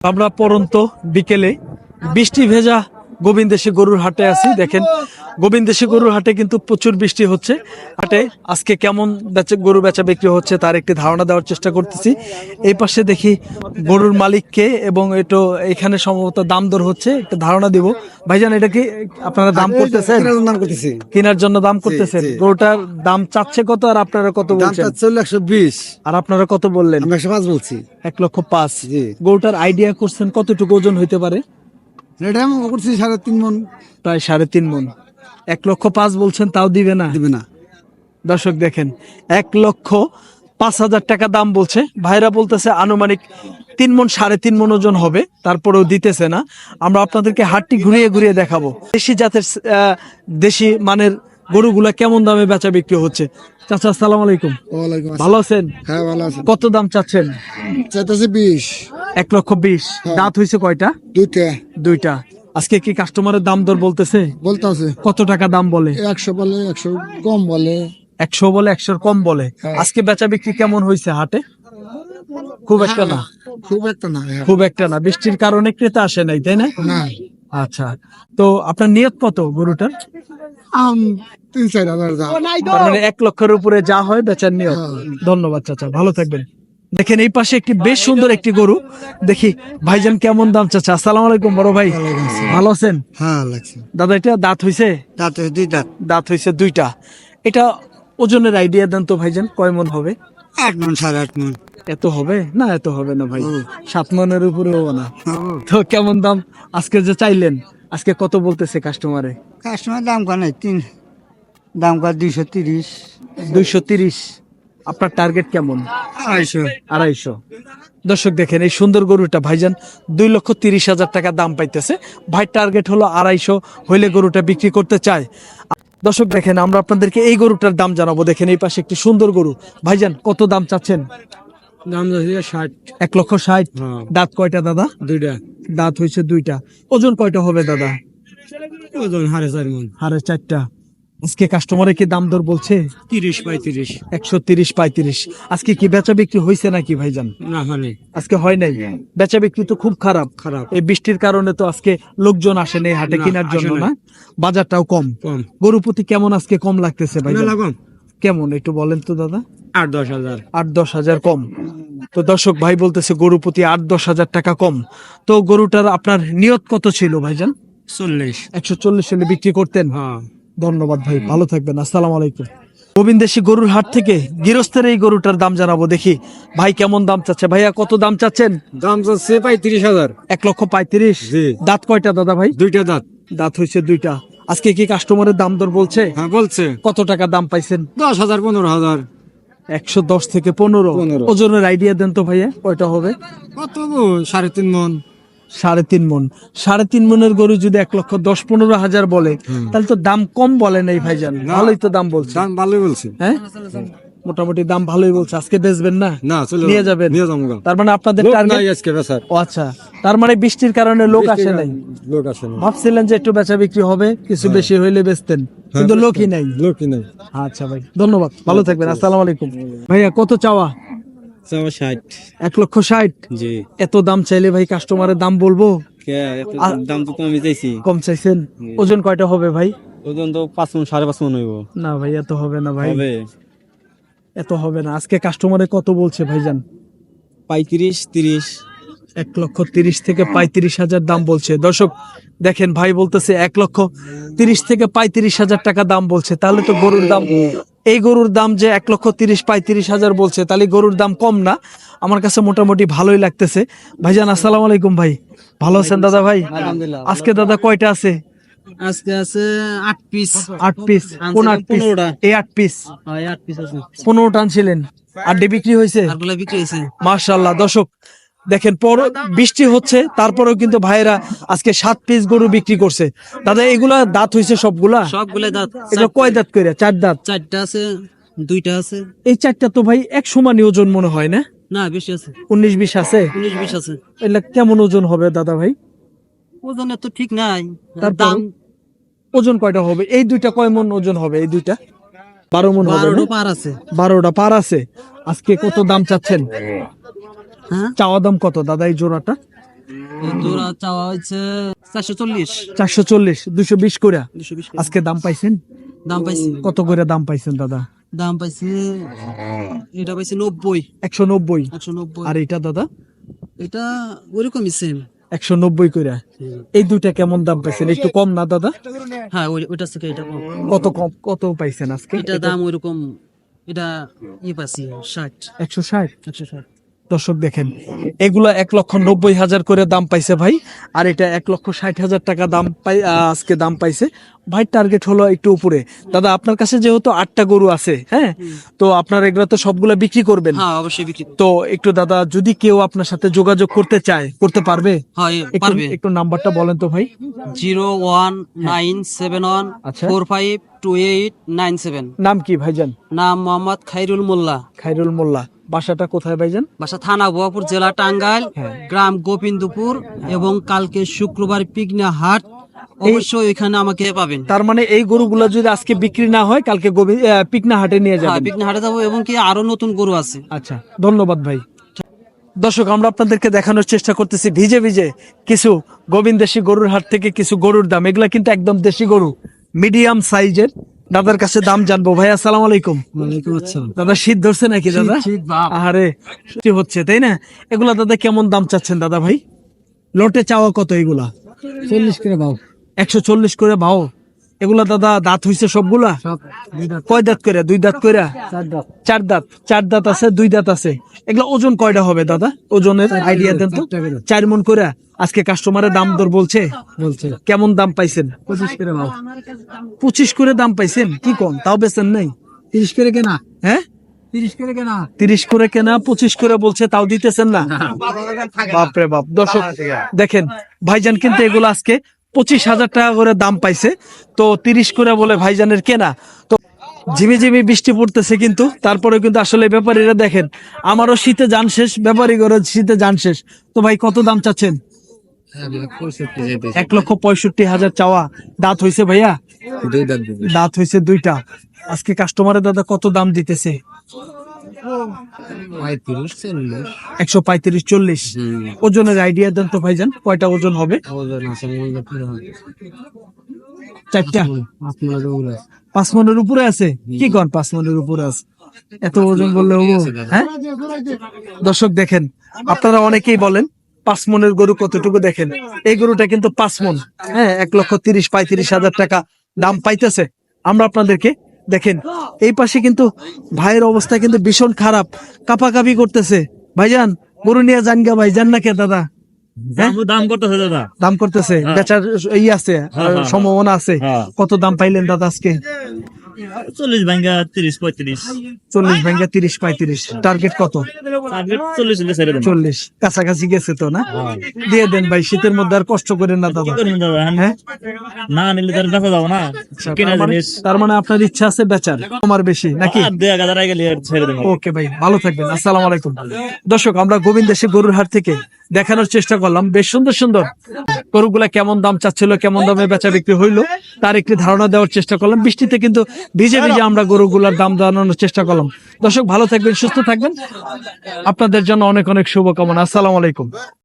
আমরা পরন্ত বিকেলে বৃষ্টি ভেজা গোবিন্দেশী গরুর হাটে আছি দেখেন। গোবিন্দেশী গরুর হাটে কিন্তু প্রচুর বৃষ্টি হচ্ছে। হাটে আজকে কেমন বেচা গরু বেচা বিক্রি হচ্ছে তার একটি ধারণা দেওয়ার চেষ্টা করতেছি। এই পাশে দেখি গরুর মালিককে এবং এটো এখানে সম্ভবত দাম দর হচ্ছে একটা ধারণা দিব। ভাইজান এটা কি আপনারা দাম করতেছেন? কেনার জন্য দাম করতেছেন। গরুটার দাম চাচ্ছে কত আর আপনারা কত বলছেন? একশো বিশ। আর আপনারা কত বললেন? আমি একশো পাঁচ বলছি। এক লক্ষ পাঁচ। গরুটার আইডিয়া করছেন কতটুকু ওজন হইতে পারে? এটা আমি করছি সাড়ে তিন মন। প্রায় সাড়ে তিন মন। এক লক্ষ পাঁচ বলছেন তাও দিবে না। দিবে না। দর্শক দেখেন এক লক্ষ পাঁচ হাজার টাকা দাম বলছে। ভাইরা বলতেছে আনুমানিক তিন মন সাড়ে তিন মন ওজন হবে। তারপরেও দিতেছে না। আমরা আপনাদেরকে হাটটি ঘুরিয়ে ঘুরিয়ে দেখাবো। দেশি জাতের দেশি মানের গরুগুলা কেমন দামে বেচা বিক্রি হচ্ছে? চাচা আসসালামু আলাইকুম। ওয়ালাইকুম ভালো আছেন? হ্যাঁ ভালো আছে। কত দাম চাচ্ছেন? চাইতেছে বিশ। এক লক্ষ বিশ। দাঁত হয়েছে কয়টা? দুইটা। দুইটা। আজকে কি কাস্টমারের দাম দর বলতেছে? বলতেছে। কত টাকা দাম বলে? একশো বলে একশো কম বলে। একশো বলে একশোর কম বলে। হ্যাঁ। আজকে বেচা বিক্রি কেমন হয়েছে হাটে? খুব একটা না? খুব একটা না হ্যাঁ। খুব একটা না। বৃষ্টির কারণে ক্রেতা আসে নাই তাই না। আচ্ছা। তো আপনার নিয়ত কত গরুটার? আম তিন চার হাজার দাম। তার মানে এক লক্ষের উপরে যা হয় বেচার নিয়ত ধন্যবাদ চাচা। ভালো থাকবেন। দেখেন এই পাশে একটি বেশ সুন্দর একটি গরু। দেখি ভাইজান কেমন দাম চাচা? আসসালামু আলাইকুম বড় ভাই। ভালো আছেন? হ্যাঁ দাদা এটা দাঁত হইছে? দাঁত হয়েছে দুই দাঁত দাঁত হইছে দুইটা। এটা ওজনের আইডিয়া দেন তো ভাইজান কয় মন হবে? আট মন সাড়ে আট মন। এত হবে? না এত হবে না ভাই। সাত মনের উপরে হবে না তো কেমন দাম? আজকে যে চাইলেন আজকে কত বলতেছে কাস্টমারে কাস্টমার দাম কয় নাই? তিন। দাম কয় দুইশো তিরিশ। দুইশো তিরিশ। আপনার টার্গেট কেমন? আড়াইশো। আড়াইশো। দর্শক দেখেন এই সুন্দর গরুটা ভাইজান দুই লক্ষ তিরিশ হাজার টাকা দাম পাইতেছে। ভাই টার্গেট হলো আড়াইশো হইলে গরুটা বিক্রি করতে চায়। দর্শক দেখেন আমরা আপনাদেরকে এই গরুটার দাম জানাব। দেখেন এই পাশে একটি সুন্দর গরু। ভাইজান কত দাম চাচ্ছেন? দাম যাচ্ছে ষাট। এক লক্ষ ষাট। হ্যাঁ। দাঁত কয়টা দাদা? দুইটা। দাঁত হয়েছে দুইটা। ওজন কয়টা হবে দাদা? ওজন হারে চার মন। হারে চারটা। আজকে কাস্টমারে কি দাম দর বলছে? তিরিশ পঁয়ত্রিশ। একশো তিরিশ পঁয়ত্রিশ। আজকে কি বেচা বিক্রি হয়েছে নাকি ভাইজান? না মানে আজকে হয় নাই? বেচা বিক্রি তো খুব খারাপ। খারাপ। এই বৃষ্টির কারণে তো আজকে লোকজন আসে নাই হাটে কেনার জন্য না। বাজারটাও কম। কম। গরু প্রতি কেমন আজকে কম লাগতেছে ভাই কম। কেমন একটু বলেন তো দাদা? আট দশ হাজার। আট দশ হাজার কম। তো দর্শক ভাই বলতেছে গরু প্রতি আট দশ হাজার টাকা কম। তো গরুটার আপনার নিয়ত কত ছিল ভাইজান? চল্লিশ। একশো চল্লিশ হলে বিক্রি করতেন। হ্যাঁ। ধন্যবাদ ভাই ভালো থাকবেন আসসালামু আলাইকুম। গোবিন্দেশী গরুর হাট থেকে গৃহস্থের এই গরুটার দাম জানাব দেখি। ভাই কেমন দাম চাচ্ছে? ভাইয়া কত দাম চাচ্ছেন? দাম যাচ্ছে পঁয়ত্রিশ হাজার। এক লক্ষ পঁয়ত্রিশ। দাঁত কয়টা দাদা ভাই? দুইটা দাঁত। দাঁত হয়েছে দুইটা। আজকে কি কাস্টমারের দাম দর বলছে? হ্যাঁ বলছে। কত টাকা দাম পাইছেন? দশ হাজার পনেরো হাজার। একশো দশ থেকে পনেরো। ওজনের আইডিয়া দেন তো ভাইয়া কয়টা হবে? কত? সাড়ে তিন মন। সাড়ে তিন মন। সাড়ে তিন মনের গরু যদি এক লক্ষ দশ পনেরো হাজার বলে তাহলে তো দাম কম বলে নাই ভাইজান। ভালোই তো দাম বলছে। দাম ভালোই বলছে। হ্যাঁ? মোটামুটি দাম ভালোই বলছে। আজকে বেচবেন না? না চলে নিয়ে যাবেন। নিয়ে যাব তার মানে আপনাদের টার্গেট নাই আজকে বেচার। ও আচ্ছা। তার মানে বৃষ্টির কারণে লোক আসে নাই? লোক আসে না ভাবছিলেন যে একটু বেচা বিক্রি হবে কিছু বেশি হইলে বেচতেন। কিন্তু লোকই নাই। লোকই নাই। আচ্ছা ভাই ধন্যবাদ। ভালো থাকবেন। আসসালামু আলাইকুম। ভাইয়া কত চাওয়া? চাওয়া ষাট। এক লক্ষ ষাট? জি। এত দাম চাইলে ভাই কাস্টমারের দাম বলব? দাম তো কমই চাইছি। কম চাইছেন? ওজন কয়টা হবে ভাই? ওজন তো পাঁচ মন সাড়ে পাঁচ মন হইব। না ভাই এত হবে না ভাই। হবে। এত হবে না। আজকে কাস্টমারে কত বলছে ভাইজান? পঁয়ত্রিশ তিরিশ। এক লক্ষ তিরিশ থেকে পঁয়ত্রিশ হাজার দাম বলছে। দর্শক দেখেন ভাই বলতেছে এক লক্ষ তিরিশ থেকে পঁয়ত্রিশ হাজার টাকা দাম বলছে। তাহলে তো গরুর দাম এই গরুর দাম যে এক লক্ষ তিরিশ পঁয়ত্রিশ হাজার বলছে তাহলে গরুর দাম কম না। আমার কাছে মোটামুটি ভালোই লাগতেছে। ভাইজান আসসালামু আলাইকুম ভাই। ভালো আছেন দাদা ভাই? আজকে দাদা কয়টা আছে? আজকে আছে আট পিস আট পিস কোন আট পিস এই আট পিস আট পিস আছে। পনেরো টানছিলেন আড্ডে বিক্রি হয়েছে? বিক্রি হয়েছে। মার্শাল্লাহ দর্শক দেখেন পর বৃষ্টি হচ্ছে তারপরেও কিন্তু ভাইয়েরা আজকে সাত পিস গরু বিক্রি করছে। দাদা এগুলা দাঁত হয়েছে সবগুলা? সবগুলা দাঁত। এগুলো কয় দাঁত করে চার দাঁত? চারটা আছে দুইটা আছে। এই চারটা তো ভাই এক সমানই ওজন মনে হয় না? না বেশি আছে। উনিশ বিশ আছে? উনিশ বিশ আছে। এগুলা কেমন ওজন হবে দাদা ভাই? ওজন এত ঠিক নাই? দাম ওজন কয়টা হবে? এই দুইটা কয় মন ওজন হবে? এই দুইটা? বারো মন হবে পার আছে। বারোটা পার আছে? আজকে কত দাম চাচ্ছেন? হ্যাঁ? চাওয়া দাম কত দাদা এই জোড়াটা? জোড়া চাওয়া চারশো চল্লিশ। চারশো চল্লিশ দুশো বিশ করে আজকে দাম পাইছেন? দাম পাইছি। কত করে দাম পাইছেন দাদা? দাম পাইছি এটা পাইছি নব্বই। একশো নব্বই। একশো নব্বই। আর এটা দাদা? এটা ওইরকমই সেম একশো নব্বই করে এই দুইটা কেমন দাম পাইছেন? একটু কম না দাদা? হ্যাঁ ওইটা থেকে এটা কম। কত কম কত পাইছেন আজকে? এটা দাম ওইরকম এটা ই পাইছি ষাট। একশো ষাট? একশো ষাট। দর্শক দেখেন এগুলা এক লক্ষ নব্বই হাজার করে দাম পাইছে ভাই আর এটা এক লক্ষ ষাট হাজার টাকা দাম পাই আজকে দাম পাইছে। ভাই টার্গেট হলো একটু উপরে। দাদা আপনার কাছে যেহেতু আটটা গরু আছে হ্যাঁ তো আপনার এগুলা তো সবগুলা বিক্রি করবেন। হ্যাঁ অবশ্যই বিক্রি তো একটু দাদা যদি কেউ আপনার সাথে যোগাযোগ করতে চায় করতে পারবে? একটু পারবে। একটু নাম্বারটা বলেন তো ভাই। Zero one nine seven one আচ্ছা। Four five two eight nine seven. নাম কি ভাইজান? নাম মোহাম্মদ খাইরুল মোল্লা। খাইরুল মোল্লা। বাসাটা কোথায় ভাইজান? বাসা থানা বোয়াপুর জেলা টাঙ্গাইল হ্যাঁ। গ্রাম গোবিন্দপুর এবং কালকে শুক্রবার পিকনা হাট। অবশ্যই এখানে আমাকে পাবেন। তার মানে এই গরুগুলো যদি আজকে বিক্রি না হয় কালকে পিকনা হাটে নিয়ে হ্যাঁ যাবেন। পিকনা হাটে যাব এবং কি আরও নতুন গরু আছে। আচ্ছা ধন্যবাদ ভাই। দর্শক আমরা আপনাদেরকে দেখানোর চেষ্টা করতেছি ভিজে ভিজে কিছু গোবিন্দেশি গরুর হাট থেকে কিছু গরুর দাম। এগুলা কিন্তু একদম দেশি গরু মিডিয়াম সাইজের। দাদার কাছে দাম জানব। ভাই আসসালাম আলাইকুম। ওয়ালাইকুম আসসালাম। দাদা শীত ধরছে নাকি দাদা? আরে শীত হচ্ছে তাই না? এগুলা দাদা কেমন দাম চাচ্ছেন দাদা ভাই? লটে চাওয়া কত এগুলা? চল্লিশ করে ভাও একশো চল্লিশ করে ভাও এগুলা দাদা দাঁত হইছে সবগুলা? কয় দাঁত করে দুই দাঁত করে চার দাঁত। চার দাঁত। আছে দুই দাঁত আছে। এগুলা ওজন কয়টা হবে দাদা? ওজনের আইডিয়া দেন তো। চার মন করে আজকে কাস্টমারের দাম দর বলছে? বলছে। কেমন দাম পাইছেন? পঁচিশ করে ভাও পঁচিশ করে দাম পাইছেন? কি কম তাও বেছেন নাই? তিরিশ করে কেনা। হ্যাঁ? তিরিশ করে কেনা। তিরিশ করে কেনা পঁচিশ করে বলছে তাও দিতেছেন না। বাপরে বাপ। দর্শক দেখেন ভাইজান কিন্তু এগুলো আজকে পঁচিশ হাজার টাকা করে দাম পাইছে। তো তিরিশ করে বলে ভাইজানের কেনা। তো ঝিমি ঝিমি বৃষ্টি পড়তেছে কিন্তু তারপরে কিন্তু আসলে ব্যাপারীরা দেখেন আমারও শীতে যান শেষ ব্যাপারী করে শীতে যান শেষ। তো ভাই কত দাম চাচ্ছেন? এক লক্ষ পঁয়ষট্টি হাজার চাওয়া। দাঁত হইছে ভাইয়া? দাঁত হইছে দুইটা। আজকে কাস্টমারের দাদা কত দাম দিতেছে? একশো পঁয়ত্রিশ চল্লিশ। ওজনের আইডিয়া দেন তো ভাইজান কয়টা ওজন হবে? ওজন আছে চারটা? পাঁচ মনের উপরে আছে। কি কন পাঁচ মনের উপরে আছে? এত ওজন বললে হব? হ্যাঁ? দর্শক দেখেন আপনারা অনেকেই বলেন পাঁচ মনের গরু কতটুকু দেখেন? এই গরুটা কিন্তু পাঁচ মন হ্যাঁ এক লক্ষ তিরিশ পঁয়ত্রিশ হাজার টাকা দাম পাইতেছে। আমরা আপনাদেরকে দেখেন এই পাশে কিন্তু ভাইয়ের অবস্থা কিন্তু ভীষণ খারাপ কাপাকাপি করতেছে। ভাইজান গরু নিয়ে যান গা ভাই যান না কে দাদা? হ্যাঁ? দাম করতেছে দাদা। দাম করতেছে বেচার ই আছে সম্ভাবনা আছে। হ্যাঁ। কত দাম পাইলেন দাদা আজকে? চল্লিশ ভাঙ্গা তিরিশ পঁয়ত্রিশ। চল্লিশ ভেঙ্গা তিরিশ পঁয়ত্রিশ। টার্গেট কত? চল্লিশ কাছাকাছি গেছে তো না? দিয়ে দেন ভাই শীতের মধ্যে আর কষ্ট করেন না দাদা। হ্যাঁ? না নিলে তার দেখা যাব না। তার মানে- আপনার ইচ্ছা আছে বেচার আমার বেশি নাকি? ওকে ভাই ভালো থাকবেন। আসসালামু আলাইকুম। দর্শক আমরা গোবিন্দেশে গরুর হাট থেকে দেখানোর চেষ্টা করলাম। বেশ সুন্দর সুন্দর। গরুগুলা কেমন দাম চাচ্ছিল, কেমন দামে বেচা বিক্রি হইল, তার একটি ধারণা দেওয়ার চেষ্টা করলাম। বৃষ্টিতে কিন্তু ভিজে ভিজে আমরা গরুগুলার দাম জানানোর চেষ্টা করলাম। দর্শক, ভালো থাকবেন, সুস্থ থাকবেন। আপনাদের জন্য অনেক অনেক শুভকামনা। আসসালাম আলাইকুম।